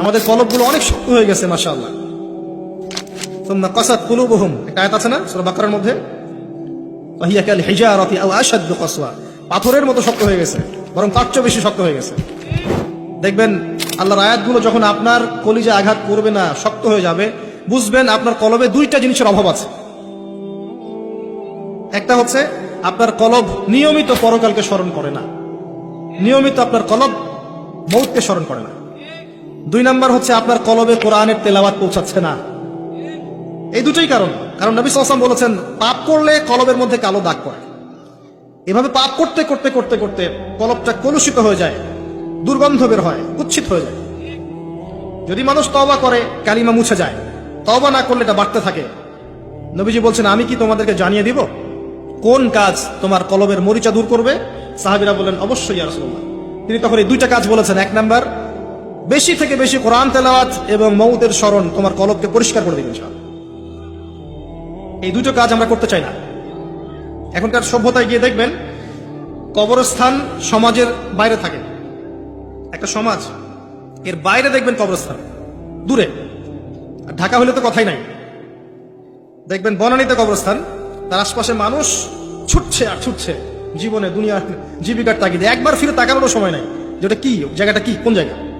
আমাদের কলবগুলো অনেক শক্ত হয়ে গেছে, মাশাআল্লাহ। তোমরা কসাত কুলুবহুম। একটা আয়াত আছে না? সূরা বাকারার মধ্যে? কাল আশাদ্দু কসওয়া পাথরের মতো শক্ত হয়ে গেছে, বরং তার চেয়ে বেশি শক্ত হয়ে গেছে। দেখবেন, আল্লাহর আয়াতগুলো যখন আপনার কলিজে আঘাত করবে না, শক্ত হয়ে যাবে, বুঝবেন আপনার কলবে দুইটা জিনিসের অভাব আছে। একটা হচ্ছে, আপনার কলব নিয়মিত পরকালকে স্মরণ করে না। নিয়মিত আপনার কলব মৌতকে স্মরণ করে না। দুই নাম্বার হচ্ছে আপনার কলবে কোরআনের তেলাওয়াত পৌঁছাচ্ছে না। এই দুটোই কারণ। কারণ নবী সাল্লাম বলেছেন, পাপ করলে কলবের মধ্যে কালো দাগ পড়ে। এভাবে পাপ করতে করতে করতে করতে কলবটা কলুষিত হয়ে যায়, দুর্গন্ধ বের হয়, কুচ্ছিত হয়ে যায়। যদি মানুষ তবা করে, কালিমা মুছে যায় তবা না করলে এটা বাড়তে থাকে। নবীজি বলছেন, আমি কি তোমাদেরকে জানিয়ে দিব? কোন কাজ তোমার কলবের মরিচা দূর করবে? সাহাবিরা বলেন অবশ্যই রাসূলুল্লাহ। তিনি তখন এই দুইটা কাজ বলেছেন। এক নাম্বার বেশি থেকে বেশি কোরআন তেলাওয়াত এবং মৌতের স্মরণ তোমার কলবকে পরিষ্কার করে দিবে ইনশাআল্লাহ। এই দুটো কাজ আমরা করতে চাই না। এখনকার সভ্যতায় গিয়ে দেখবেন, কবরস্থান সমাজের বাইরে থাকে। একটা সমাজ, এর বাইরে দেখবেন কবরস্থান, দূরে। আর ঢাকা হলে তো কথাই নাই। দেখবেন বনানীতে কবরস্থান, তার আশপাশে মানুষ ছুটছে আর ছুটছে। জীবনে দুনিয়া জীবিকার তাগিদে। একবার ফিরে তাকানোরও সময় নাই। যেটা কি? জায়গাটা কি? কোন জায়গা?